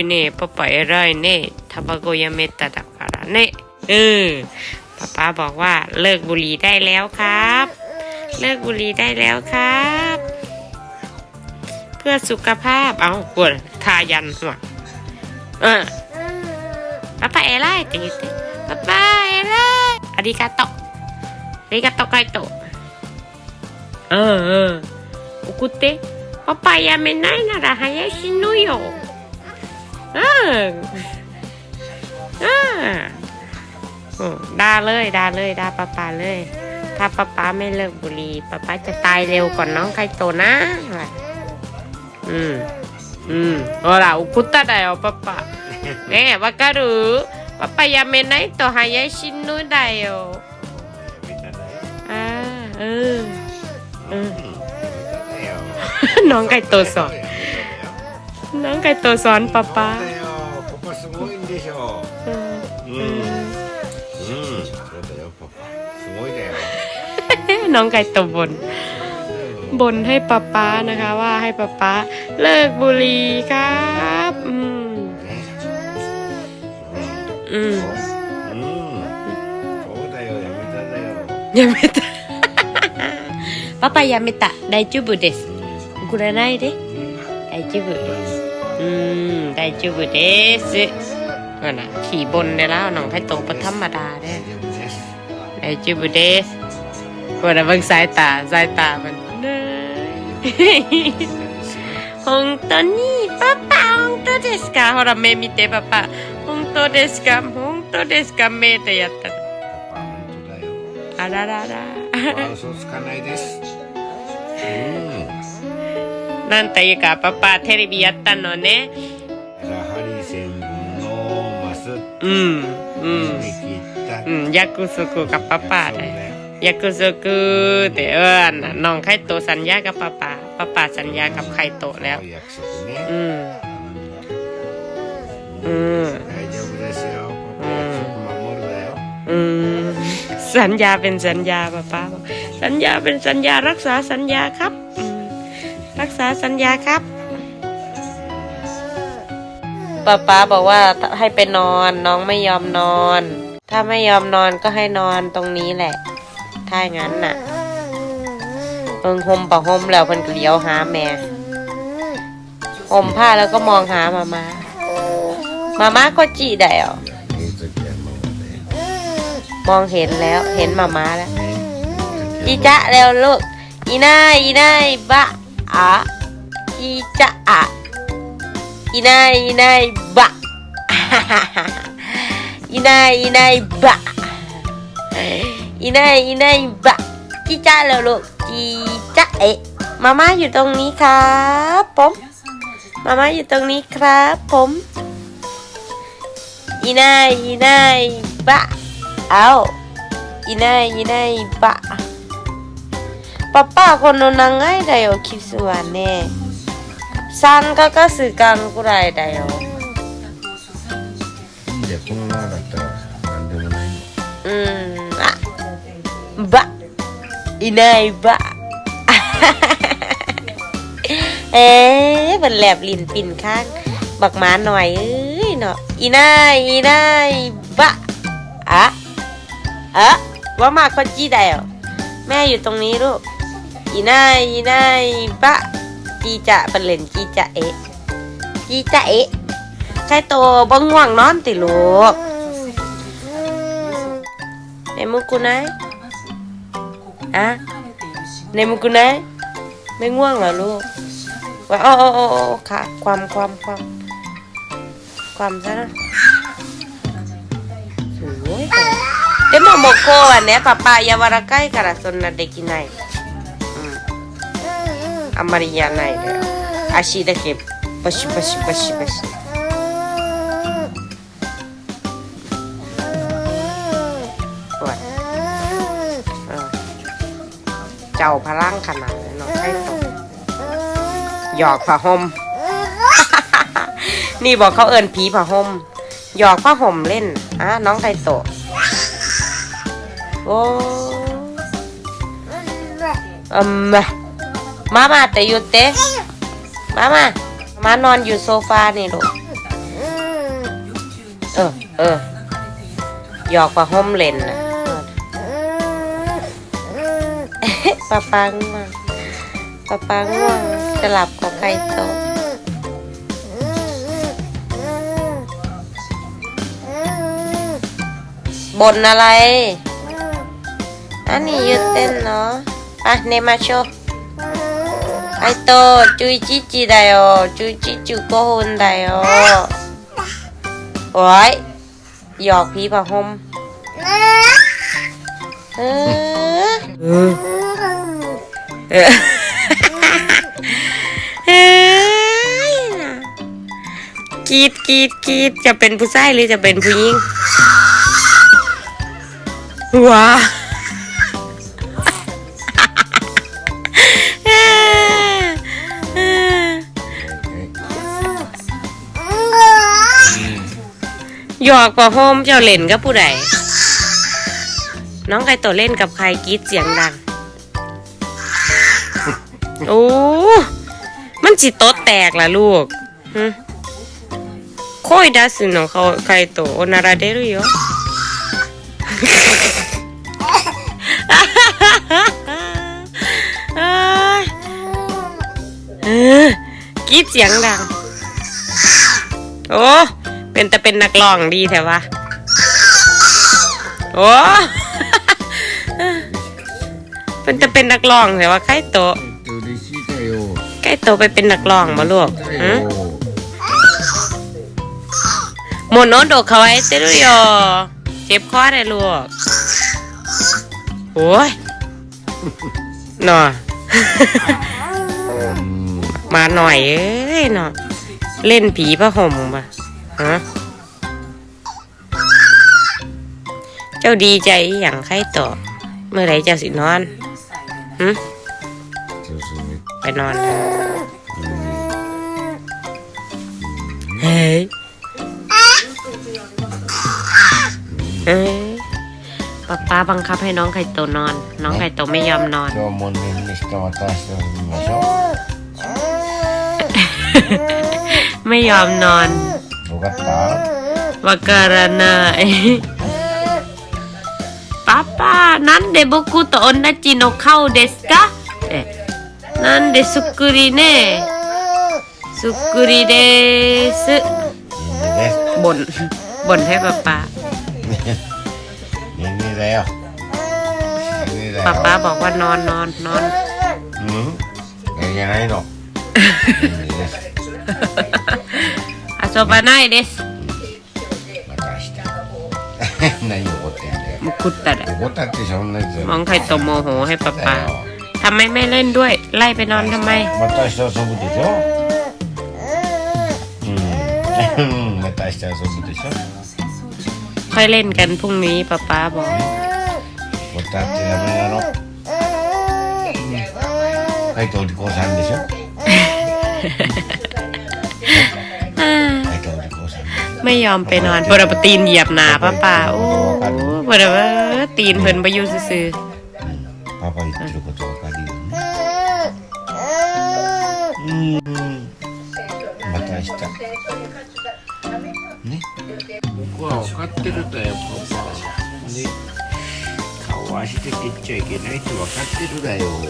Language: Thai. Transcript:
いね。パパ偉いね。タバコやめただからね。เออป้าป้าบอกว่าเลิกบุหรี่ได้แล้วครับ เลิกบุหรี่ได้แล้วครับ เพื่อสุขภาพ เอาปวดทายันหัวเออป้าป้าเอไรって言ってป้าป้าเอไรありがとうありがとうカイトうんうん送ってパパやめないなら早死ぬようんうん อ่าอ่าด่าเลยด่าเลยด่าป้าป้าเลย ถ้าป้าป้าไม่เลิกบุหรี่ป้าป้าจะตายเร็วก่อนน้องไครโตนะอืมอืมโอ้ล่ะอุกุตะได้ป้าป้าเนี่ยว่ากันหรือป้าป้ายาเมนไนโตหายาชินนุได้โอเออเออน้องไก่โตสอง นป้าป้า だよパパすごいんでしょ อืม うんうんそうだよパパすごいだよ น้องไก่โตบน บนให้ป้าป้านะคะ ว่าให้ป้าป้าเลิกบุหรี่ครับ อืม ね อืม うんそうだよやめただよやめたパパやめた大丈夫です怒らないで大丈夫 อืม大丈夫ですนั่นน่ะขี่บนได้แล้วน้องไข่โตเป็นธรรมดาเด้ 大丈夫です大丈夫ですほらเบิ่งสายตาสายตามันเด้อ 本当にパパ本当ですかほら目見てパパ本当ですか本当ですか目でやったのパパ本当だよあらららパパ嘘つかないですうん なんというかパパテレビやったのねやはり線のマスうんうん締め切ったうん約束กับป้าป้า そう ได้ だよ 約束ってเออน่ะน้องไข่โตสัญญากับป้าป้าป้าป้าสัญญากับไข่โตแล้ว 約束ね อืม うん 大丈夫ですよパパ約束守るだよ อืมสัญญาเป็นสัญญาป้าป้าบอกสัญญาเป็นสัญญารักษาสัญญาครับอืม รักษาสัญญาครับป้าป้าบอกว่าให้ไปนอนน้องไม่ยอมนอน ถ้าไม่ยอมนอนก็ให้นอนตรงนี้แหละ ถ้าอย่างนั้นน่ะเอิงหมปะหมแล้วเพิ่นเลี้ยวหาแม่หมผ้าแล้วก็มองหามามามาม่าก็จีได้หรอมองเห็นแล้วเห็นมาม่าแล้วอีจะแล้วลูกอีน่าอีน่าบะ อะอีจะอะอีนายอีนายบะอีนายอีนายบะอีนายอีนายบะจีจ้าแล้วลูกจีจ้าเอ๊ะมาม่าอยู่ตรงนี้ครับผมมาม่าอยู่ตรงนี้ครับผมอีนายอีนายบะเอาอีนายอีนายบะ パパ、この長いだよ、キスはね。3かかす間ぐらいだよ。いいじゃんこのままだったら何でもないようん、あ、ば。いないば。เอ๊ะมันแหลบลิ้นปิ่นข้าง บักหมาหน่อยเอ้ยเนาะอีนายอีนายบะอะอะว่ามาคนจีได้เหรอแม่อยู่ตรงนี้ลูก อีนายอีนายบะจีจะเป็นเล่นจีจะเอะจีจะเอะใครโตบ่ง่วงนอนติลูกในมุกุนายอะในมุกุนายไม่ง่วงเหรอลูกว่าโอ้โอ้โอ้โอ้ค่ะ ความความความความซะนะすごいこれでももうこうはねパパ柔らかいからそんなできないうん あんまりやらないでよ足だけバシバシバシバシโอ้ยเออเจ้าพลังขนาดนั้นเนาะใช่ตกหยอกผ้าห่ม นี่บอกเขาเอินผีผ้าห่มหยอกผ้าห่มเล่นอ่ะน้องไทโตะโอ้อืม มามาแต่หยุดเตะมามา มานอนอยู่โซฟานี่ลูก เออ เออ หยอกว่าห้มเล่นนะปาปังมาปาปังง่วงจะหลับกับใครโตะบนอะไร อันนี้ยืดเต้นเนาะ ไปเนมาโชว์ ไอโตจุยจิจิได้โอจุยจิจุโกฮุนได้โอโอ้ยหยอกพี่ผ้าห่มเออเออเออเฮ้ยน่ะกรีดกีดกีดจะเป็นผู้ชายหรือจะเป็นผู้หญิงว้า ยอกกว่าโฮมเจ้าเล่นกับผู้ใดน้องไก่ตัวเล่นกับใครกรีดเสียงดัง โอ้ มันจิตโตะแตกล่ะลูกโค่อยดัสのเขาใครโตโอนาราเดรุโยกรีดเสียงดัง โอ้ เป็นแต่เป็นนักร้องดีแถววะโอ้เป็นแต่เป็นนักร้องแถววะใกล้โตใกล้โตไปเป็นนักร้องมาลูกหมุนโนดกเขาไว้เตลุยอเจ็บคอเลยลูกโอ้ยหน่อมาหน่อยเอ้ยหน่อเล่นผีพระห่บ่ะฮะ เจ้าดีใจอย่างใครต่อ เมื่อไรเจ้าสินอนหึไปนอนเฮ้ยเฮ้ยป๊าป๊าบังคับให้น้องไข่โตนอน น้องไข่โตไม่ยอมนอน ไม่ยอมนอนบักการนา ยป้าป้าなんで僕と同じの顔ですかえなんでそっくりねそっくりですいいねです บ่นบ่นให้ป้าป้า いいねだよいいねだよ ป้าป้าบอกว่านอนนอนนอน うんいいじゃないのいいねです遊ばないですまた明日何怒ってんだよ มุกุったら怒ったってそんなやつ มองใครโตโมโหให้ป้าป้า だよ ทำไมไม่เล่นด้วย ไล่ไปนอนทำไม また明日遊ぶでしょうんまた明日遊ぶでしょ ค่อยเล่นกันพรุ่งนี้ป้าป้าบอก またってダメなのはいとお利口さんでしょ อ่า はいとお利口さんで ไม่ยอมไปนอนปรปตีนเหยียบหนาป้าป้าโอ้ ปรปตีนเพิ่นไปอยู่ซื่อ パパ言ってることわかるよねうんまた明日ね僕は分かってるんだよパパね顔足で蹴っちゃいけないって分かってるだよね